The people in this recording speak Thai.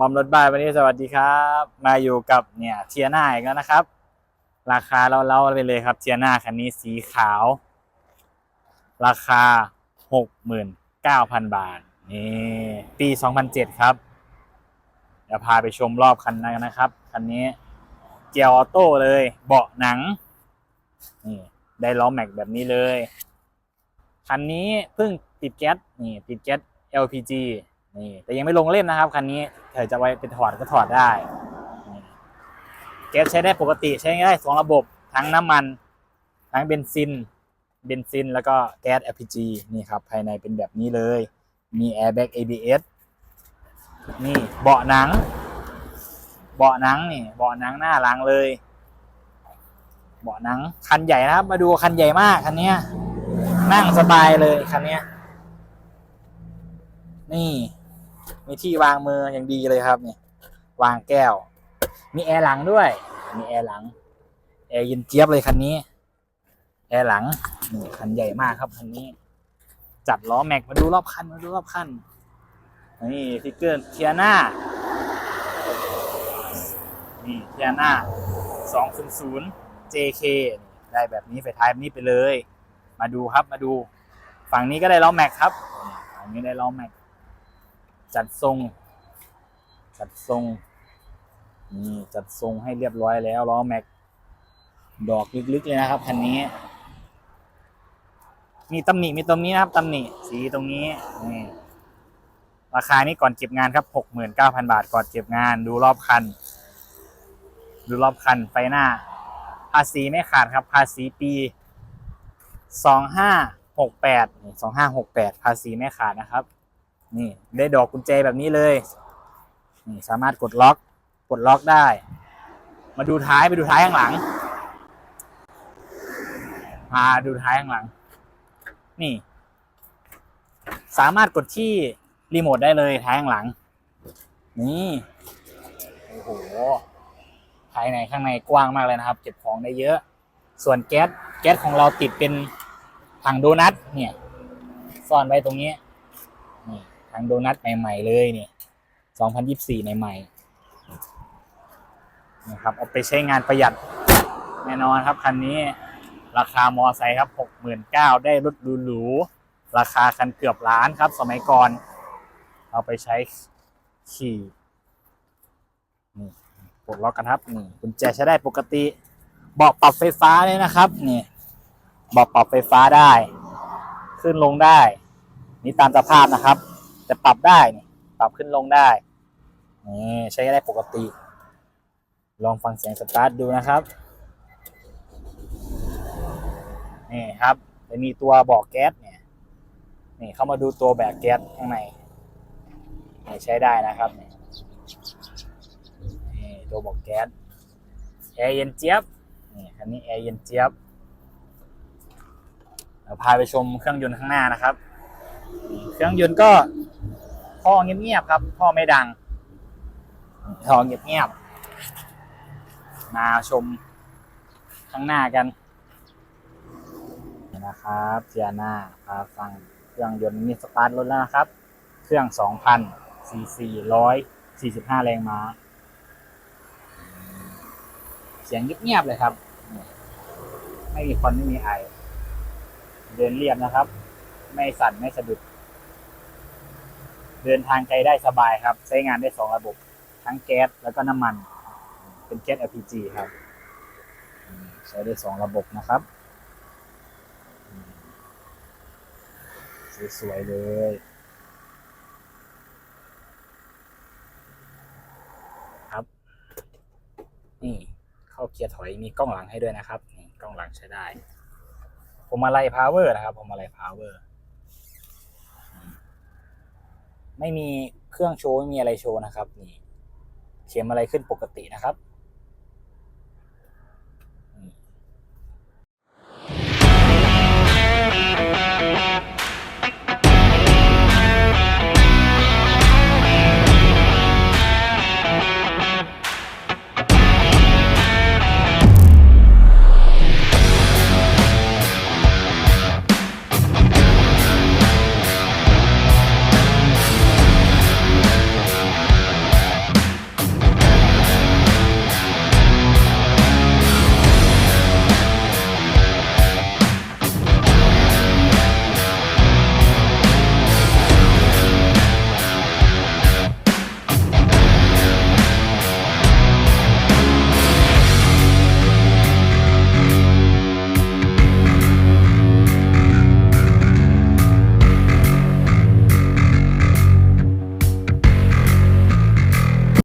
บอมรถบ้านวันนี้สวัสดีครับ มาอยู่กับเนี่ยเทียนาอีกแล้วนะครับ ราคาเราเล่าไปเลยครับเทียนาคันนี้สีขาว ราคาหกหมื่นเก้าพันบาท นี่ ปีสองพันเจ็ดครับ เดี๋ยวพาไปชมรอบคันนั้นนะครับคันนี้เกียร์ออโต้เลย เบาะหนังนี่ได้ล้อแม็กแบบนี้เลยคันนี้เพิ่งติดแก๊สนี่ติดแก๊ส LPG นี่แต่ยังไม่ลงเล่นนะครับคันนี้เธอจะไว้เป็นถอดก็ถอดได้แก๊สใช้ได้ปกติใช้ได้สองระบบทั้งน้ำมัน ทั้งเบนซิน เบนซิน แล้วก็แก๊ส LPG นี่ครับ ภายในเป็นแบบนี้เลย มี airbag ABS นี่เบาะหนัง เบาะหนังนี่เบาะหนังหน้าหลังเลย เบาะหนังคันใหญ่นะครับ มาดูคันใหญ่มากคันนี้นั่งสบายเลยคันนี้นี่ มีที่วางมืออย่างดีเลยครับเนี่ยวางแก้ว มีแอร์หลังด้วย มีแอร์หลัง แอร์เย็นเจี๊ยบเลยคันนี้ แอร์หลังนี่คันใหญ่มากครับคันนี้ จัดล้อแม็กมาดูรอบคันมาดูรอบคันนี่ฟิกเกอร์เทียน่านี่เทียน่า200 JK ได้แบบนี้ไฟท้ายแบบนี้ไปเลย มาดูครับมาดู ฝั่งนี้ก็ได้ล้อแม็กครับ ฝั่งนี้ได้ล้อแม็ก จัดทรง จัดทรงนี่จัดทรงให้เรียบร้อยแล้วล้อแม็ก ดอกลึกๆเลยนะครับคันนี้ มีตำหนิมีตรงนี้นะครับตำหนิสีตรงนี้นี่ราคานี้ก่อนเก็บงานครับหกหมื่นเก้าพันบาทก่อนเก็บงานดูรอบคัน ดูรอบคันไฟหน้า ภาษีไม่ขาดครับ ภาษีปีสองห้าหกแปดสองห้าหกแปดภาษีไม่ขาดนะครับ นี่ได้ดอกกุญแจแบบนี้เลยนี่สามารถกดล็อก กดล็อกได้ มาดูท้ายไปดูท้ายข้างหลัง มาดูท้ายข้างหลัง นี่ สามารถกดที่รีโมทได้เลยท้ายข้างหลัง นี่โอ้โหภายในข้างในกว้างมากเลยนะครับ เก็บของได้เยอะ ส่วนแก๊สแก๊สของเราติดเป็นถังโดนัทเนี่ย ซ่อนไว้ตรงนี้นี่ ถังโดนัทใหม่ ๆ เลยเนี่ย2024ใหม่ๆนะครับเอาไปใช้งานประหยัดแน่นอนครับคันนี้ราคามอไซค์ครับ69,000ได้รถหรูๆราคาคันเกือบล้านครับ สมัยก่อน เอาไปใช้ขี่นี่ปลดล็อกกันครับนี่กุญแจใช้ได้ปกติ เบาะปรับไฟฟ้าเลยนะครับนี่เบาะปรับไฟฟ้าได้ ขึ้นลงได้ นี่ตามสภาพนะครับ แต่ปรับได้นี่ปรับขึ้นลงได้นี่ใช้ได้ปกติ ลองฟังเสียงสตาร์ทดูนะครับนี่ครับจะมีตัวบอกแก๊สเนี่ยนี่เข้ามาดูตัวแบกแก๊สข้างในนี่ใช้ได้นะครับนี่ตัวบอกแก๊สแอร์เย็นเจี๊ยบนี่คันนี้แอร์เย็นเจี๊ยบเดี๋ยวพาไปชมเครื่องยนต์ข้างหน้านะครับ เครื่องยนต์ก็ ท่อเงียบๆครับท่อไม่ดังท่อเงียบๆมาชมข้างหน้ากันนี่นะครับเทียนาพาฟังเครื่องยนต์นี่สตาร์ทรถแล้วนะครับ เครื่อง2,000ซีซี145แรงม้า เสียงเงียบๆเลยครับ ไม่มีควันไม่มีไอ เดินเรียบนะครับ ไม่สั่นไม่สะดุด เดินทางไกลได้สบายครับ ใช้งานได้สองระบบ ทั้งแก๊สแล้วก็น้ำมัน เป็นแก๊ส LPG ครับ ใช้ได้สองระบบนะครับ สวยๆเลยครับ นี่เข้าเกียร์ถอยมีกล้องหลังให้ด้วยนะครับ นี่กล้องหลังใช้ได้ผมอะไรพาวเวอร์นะครับผมอะไรพาวเวอร์ ไม่มีเครื่องโชว์ไม่มีอะไรโชว์นะครับ นี่เข็มอะไรขึ้นปกตินะครับ